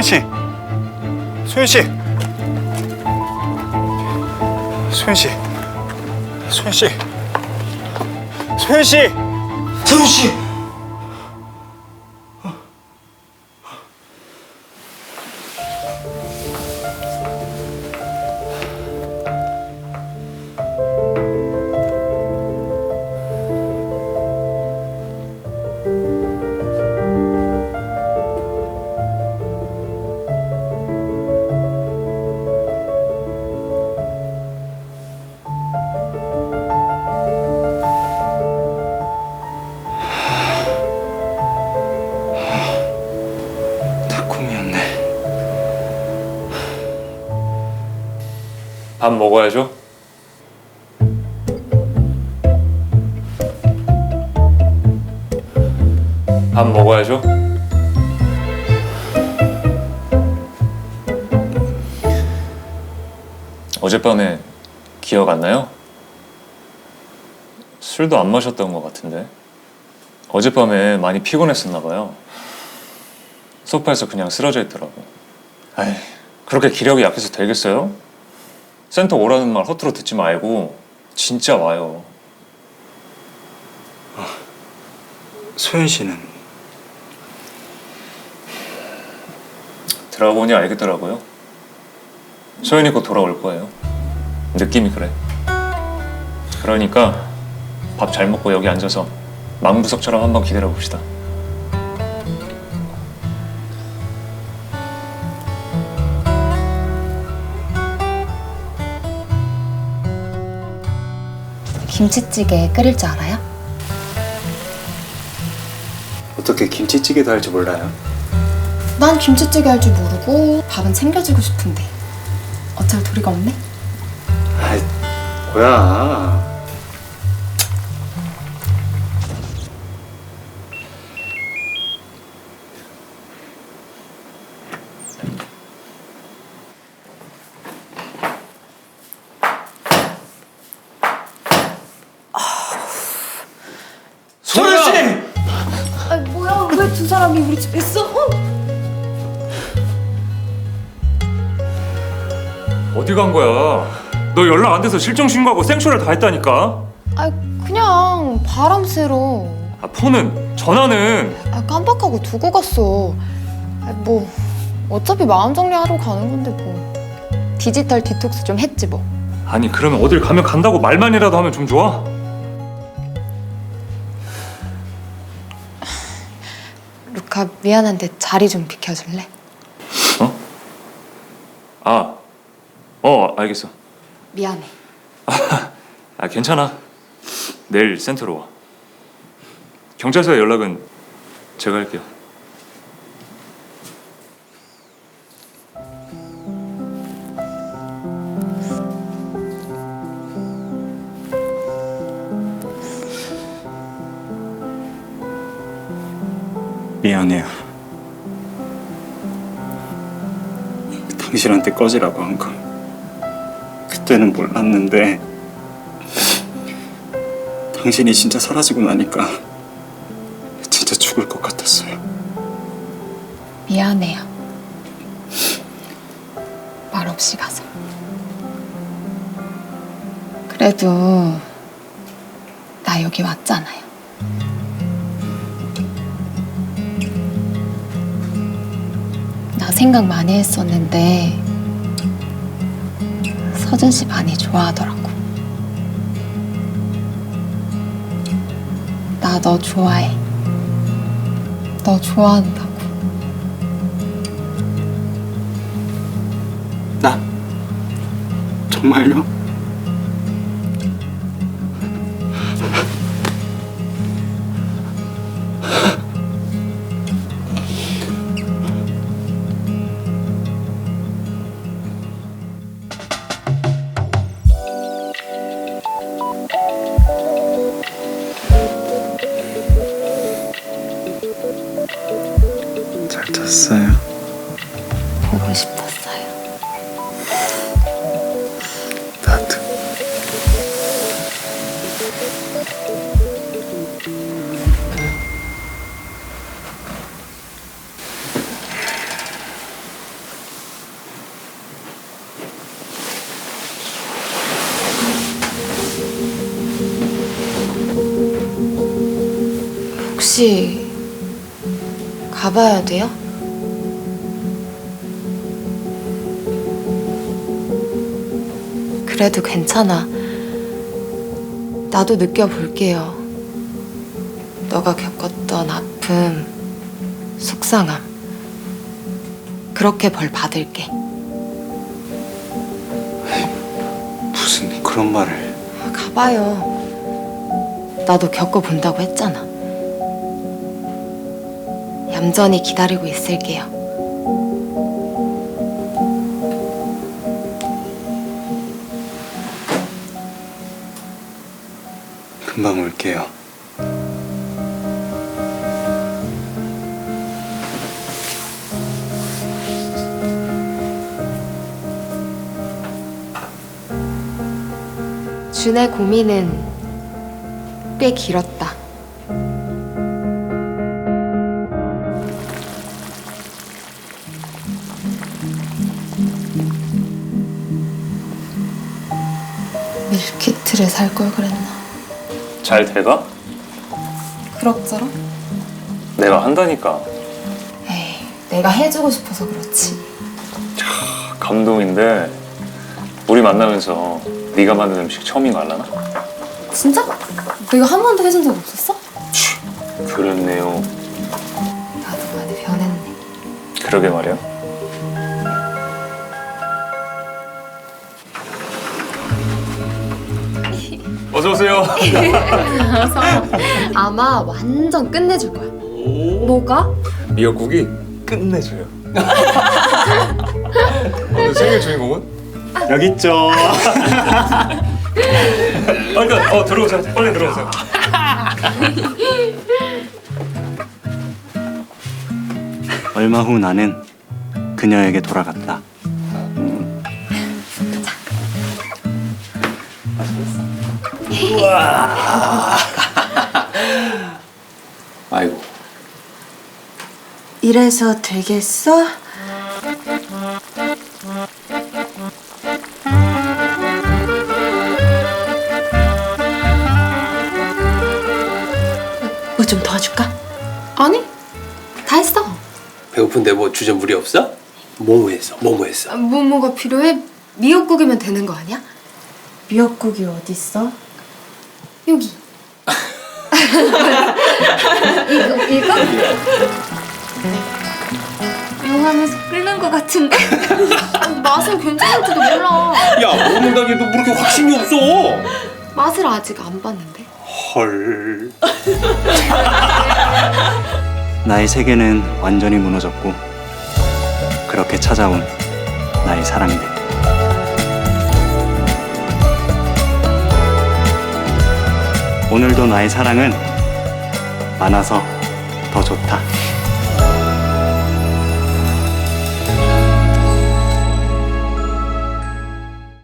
소연 씨, 소연 씨, 소연 씨, 소연 씨, 소연 씨, 소연 씨. 밥 먹어야죠. 밥 먹어야죠. 어젯밤에 기억 안 나요? 술도 안 마셨던 것 같은데. 어젯밤에 많이 피곤했었나 봐요. 소파에서 그냥 쓰러져 있더라고. 아이, 그렇게 기력이 약해서 되겠어요? 센터 오라는 말 허투루 듣지 말고 진짜 와요. 소연 씨는 들어보니 알겠더라고요. 소연이 곧 돌아올 거예요. 느낌이 그래. 그러니까 밥 잘 먹고 여기 앉아서 망부석처럼 한번 기다려 봅시다. 김치찌개 끓일 줄 알아요? 어떻게 김치찌개도 할 줄 몰라요? 난 김치찌개 할 줄 모르고 밥은 챙겨주고 싶은데 어쩔 도리가 없네? 아이, 뭐야? 사람이 우리 집에 있어? 어? 어디 간 거야? 너 연락 안 돼서 실종 신고하고 생쇼를 다 했다니까. 아 그냥 바람 쐬러 아, 폰은 전화는 아 깜빡하고 두고 갔어 아, 뭐 어차피 마음 정리하러 가는 건데 뭐 디지털 디톡스 좀 했지 뭐 아니 그러면 어딜 가면 간다고 말만이라도 하면 좀 좋아? 루카 미안한데 자리 좀 비켜줄래? 어? 아, 어 알겠어. 미안해 아 괜찮아. 내일 센터로 와. 경찰서에 연락은 제가 할게요. 당신한테 꺼지라고 한 거. 그때는 몰랐는데 당신이 진짜 사라지고 나니까 진짜 죽을 것 같았어요. 미안해요 말 없이 가서 그래도 나 여기 왔잖아요 생각 많이 했었는데 서준 씨 많이 좋아하더라고. 나 너 좋아해. 너 좋아한다고. 나? 정말요? 싶었어요. 보고 싶었어요. 나도. 혹시 가봐야 돼요? 그래도 괜찮아. 나도 느껴볼게요. 너가 겪었던 아픔, 속상함. 그렇게 벌 받을게. 무슨 그런 말을 가봐요. 나도 겪어본다고 했잖아. 얌전히 기다리고 있을게요. 금방 올게요. 준의 고민은 꽤 길었다. 밀키트를 살 걸 그랬나? 잘 돼가? 그럭저럭? 내가 한다니까. 에이, 내가 해주고 싶어서 그렇지. 감동인데 우리 만나면서 네가 만든 음식 처음인 거 알라나? 진짜? 내가 한 번도 해준 적 없었어? 그렇네요. 나도 많이 변했네. 그러게 말이야. 어서 오세요. 아마 완전 끝내줄 거야. 뭐가? 미역국이 끝내줘요. 오늘 생일 주인공은? 여기 있죠. 아, 그러니까 어 들어오세요. 빨리 들어오세요. 얼마 후 나는 그녀에게 돌아갔다. 아이고. 이래서 되겠어? 뭐 좀 도와줄까? 아니, 다 했어. 배고픈데 뭐 주전 무리 없어? 뭐뭐 했어? 뭐뭐 했어? 뭐 뭐가 필요해? 미역국이면 되는 거 아니야? 미역국이 어딨어? 여기. 이거 이거? 이거 하면서 끓는 거 같은데? 맛은 괜찮을지도 몰라. 야 먹는다기도 뭐 그렇게 확신이 없어. 맛을 아직 안 봤는데. 헐. 나의 세계는 완전히 무너졌고 그렇게 찾아온 나의 사랑들. 오늘도 나의 사랑은 많아서 더 좋다.